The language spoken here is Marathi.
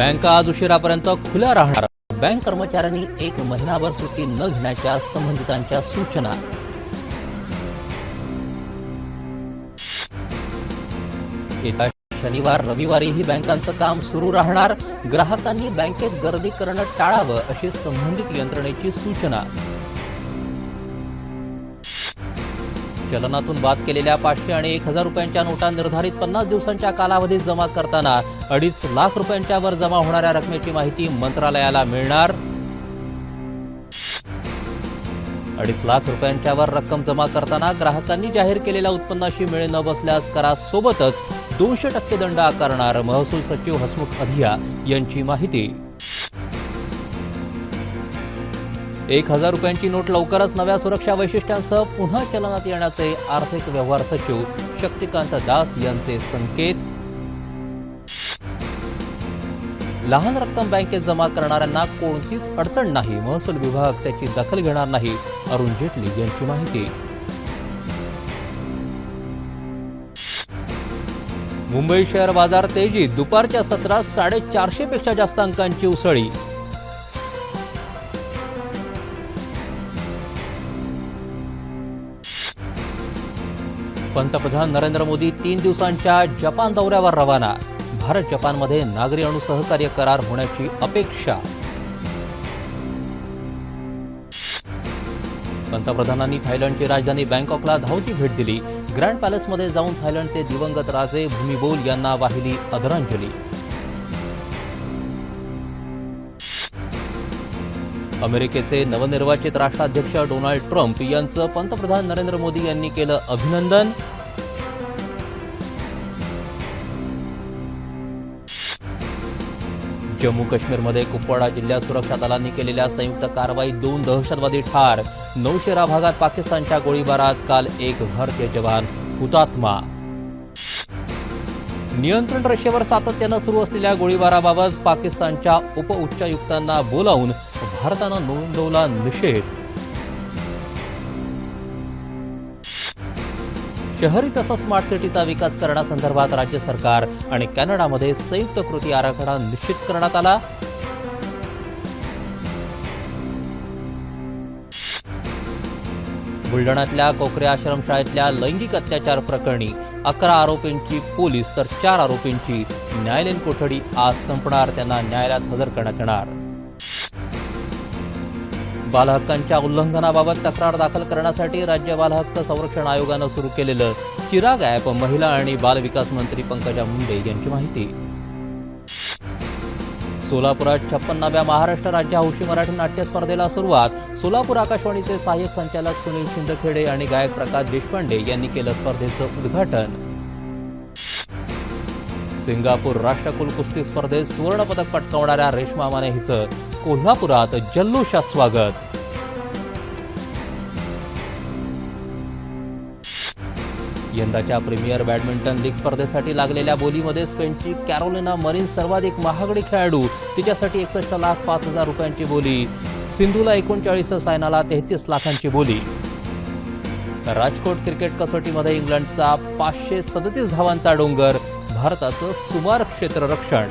बँका आज उशिरापर्यंत खुल्या राहणार. बँक कर्मचाऱ्यांनी एक महिनाभर सुट्टी न घेण्याच्या संबंधितांच्या सूचना. येत्या शनिवार रविवारीही बँकांचं काम सुरू राहणार. ग्राहकांनी बँकेत गर्दी करणं टाळावं अशी संबंधित यंत्रणेची सूचना. चलनातून बाद केलेल्या पाचशे आणि एक हजार रुपयांच्या नोटा निर्धारित पन्नास दिवसांच्या कालावधीत जमा करताना अडीच लाख रुपयांच्या वर जमा होणाऱ्या रकमेची माहिती मंत्रालयाला मिळणार. अडीच लाख रुपयांच्या वर रक्कम जमा करताना ग्राहकांनी जाहीर केलेल्या उत्पन्नाशी मिळे न बसल्यास करासोबतच दोनशे टक्के दंड आकारणार महसूल सचिव हसमुख अधिया यांची माहिती. एक हजार रुपयांची नोट लवकरच नव्या सुरक्षा वैशिष्ट्यांसह पुन्हा चलनात येण्याचे आर्थिक व्यवहार सचिव शक्तिकांत दास यांचे संकेत. लहान रक्कम बँकेत जमा करणाऱ्यांना कोणतीच अडचण नाही महसूल विभाग त्याची दखल घेणार नाही अरुण जेटली यांची माहिती. मुंबई शेअर बाजार तेजीत दुपारच्या सत्रात साडेचारशे पेक्षा जास्त अंकांची उसळी. पंतप्रधान नरेंद्र मोदी तीन दिवसांच्या जपान दौऱ्यावर रवाना. भारत जपानमध्ये नागरी अणुसहकार्य करार होण्याची अपेक्षा. पंतप्रधानांनी थायलंडची राजधानी बँकॉकला धावती भेट दिली. ग्रँड पॅलेसमध्ये जाऊन थायलंडचे दिवंगत राजे भूमिबोल यांना वाहिली आदरांजली. अमेरिकेचे नवनिर्वाचित राष्ट्राध्यक्ष डोनाल्ड ट्रम्प यांचं पंतप्रधान नरेंद्र मोदी यांनी केलं अभिनंदन. जम्मू काश्मीरमध्ये कुपवाडा जिल्ह्यात सुरक्षा दलांनी केलेल्या संयुक्त कारवाईत दोन दहशतवादी ठार. नौशेरा भागात पाकिस्तानच्या गोळीबारात काल एक भारतीय जवान हुतात्मा. नियंत्रण रेषेवर सातत्यानं सुरू असलेल्या गोळीबाराबाबत पाकिस्तानच्या उपउच्चायुक्तांना बोलावून भारतानं नोंदवला निषेध. शहरी तसंच स्मार्ट सिटीचा विकास करण्यासंदर्भात राज्य सरकार आणि कॅनडामध्ये संयुक्त कृती आराखडा निश्चित करण्यात आला. बुलढाण्यातल्या कोकरे आश्रमशाळेतल्या लैंगिक अत्याचार प्रकरणी अकरा आरोपींची पोलीस तर चार आरोपींची न्यायालयीन कोठडी आज संपणार त्यांना न्यायालयात हजर करण्यात येणार. बालहक्कांच्या उल्लंघनाबाबत तक्रार दाखल करण्यासाठी राज्य बालहक्क संरक्षण आयोगानं सुरू केलेलं चिराग ॲप महिला आणि बालविकास मंत्री पंकजा मुंडे यांची माहिती. सोलापुरात छप्पन्नाव्या महाराष्ट्र राज्य हौशी मराठी नाट्य स्पर्धेला सुरुवात. सोलापूर आकाशवाणीचे सहाय्यक संचालक सुनील शिंदखेडे आणि गायक प्रकाश देशपांडे यांनी केलं स्पर्धेचं उद्घाटन. सिंगापूर राष्ट्रकुल कुस्ती स्पर्धेत सुवर्णपदक पटकावणाऱ्या रेश्मा माने हिचं कोल्हापुरात जल्लोषात स्वागत. यंदाच्या प्रीमियर बॅडमिंटन लीग स्पर्धेसाठी लागलेल्या बोलीमध्ये स्पेनची कॅरोलिना मरीन सर्वाधिक महागडी खेळाडू. तिच्यासाठी एकसष्ट लाख पाच हजार रुपयांची बोली. सिंधूला एकोणचाळीस सायनाला तेहतीस लाखांची बोली. राजकोट क्रिकेट कसोटीमध्ये इंग्लंडचा पाचशे सदतीस धावांचा डोंगर भारताचं सुमार क्षेत्ररक्षण.